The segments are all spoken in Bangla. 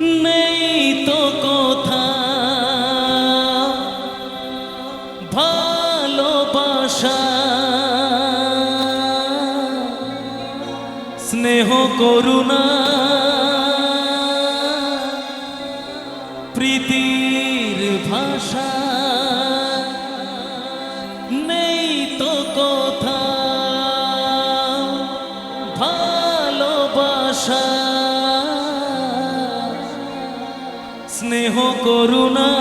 নেই তো কথা স্নেহ করুণা। স্নেহ করুণা,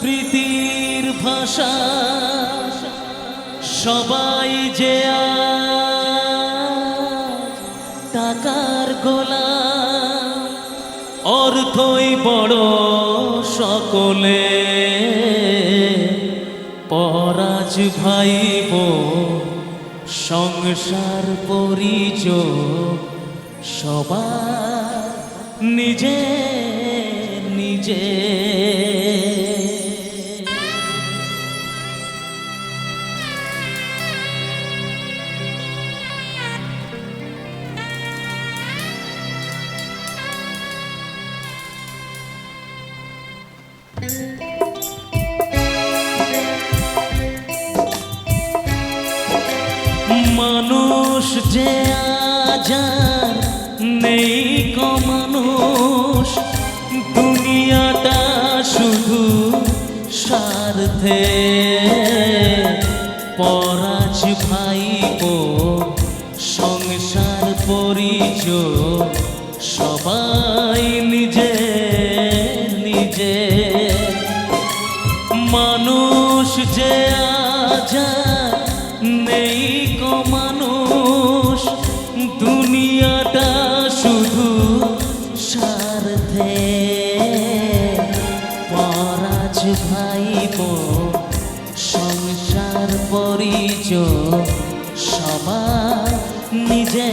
প্রীতির ভাষা, সবাই যে টাকার গোলা, অর্থই বড় সকলে। পরাজ ভাইব, সংসার পরিচ সবার। নিজে নিজে। মানুষ যে আজার নেই স্বার্থে পরাজ ভাইব, সংসার পরিচয়, সবাই নিজে নিজে। মানুষ যে আজার নেই কো মানুষ, দুনিয়াটা শুধু স্বার্থে। পরাজ ভাইব। সংসার পরিচয় সবার নিজে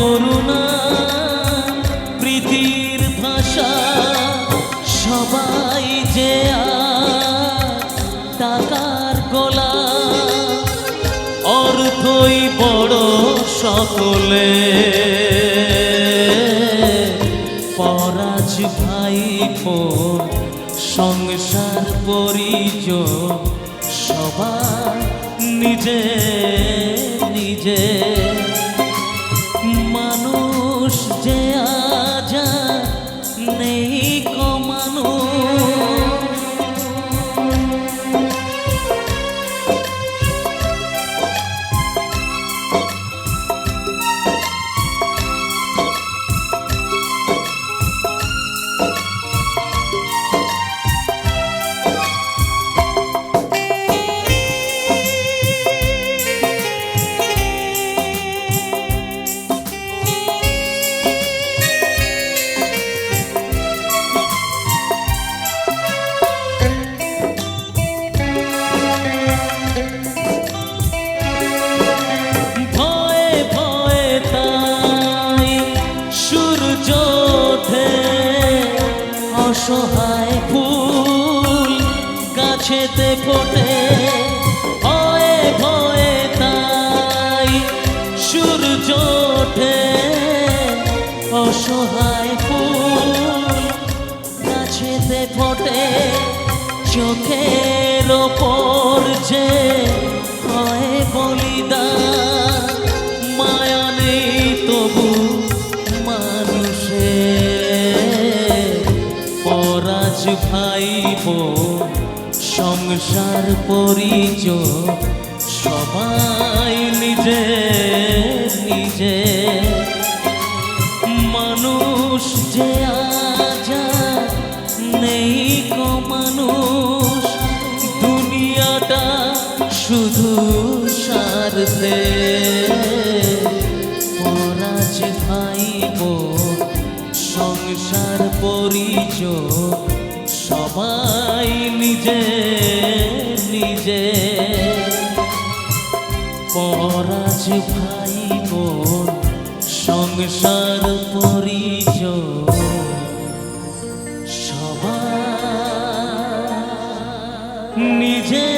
করুণা, প্রীতির ভাষা সবাই যে টাকার গোলা, অর্থই বড় সকলে। পরাজ ভাই সংসার পরিচয় সবার নিজে নিজে সূর্য অসহায় ফুল গাছেতে ফোটে, ভয়ে ভয়ে তাই সূর্য ওঠে। অসহায় ফুল গাছেতে ফোটে, চোখের ওপর যে বোন সংসার পরিচয়, সবাই নিজে নিজে। মানুষ যে আজা নেই কো মানুষ। দুনিয়াটা শুধু স্বার্থে। পরাজ ভাই সংসার পরিচয় নিজে। পরাজ ভাই বোন সংসার পরিচয় সবার নিজে।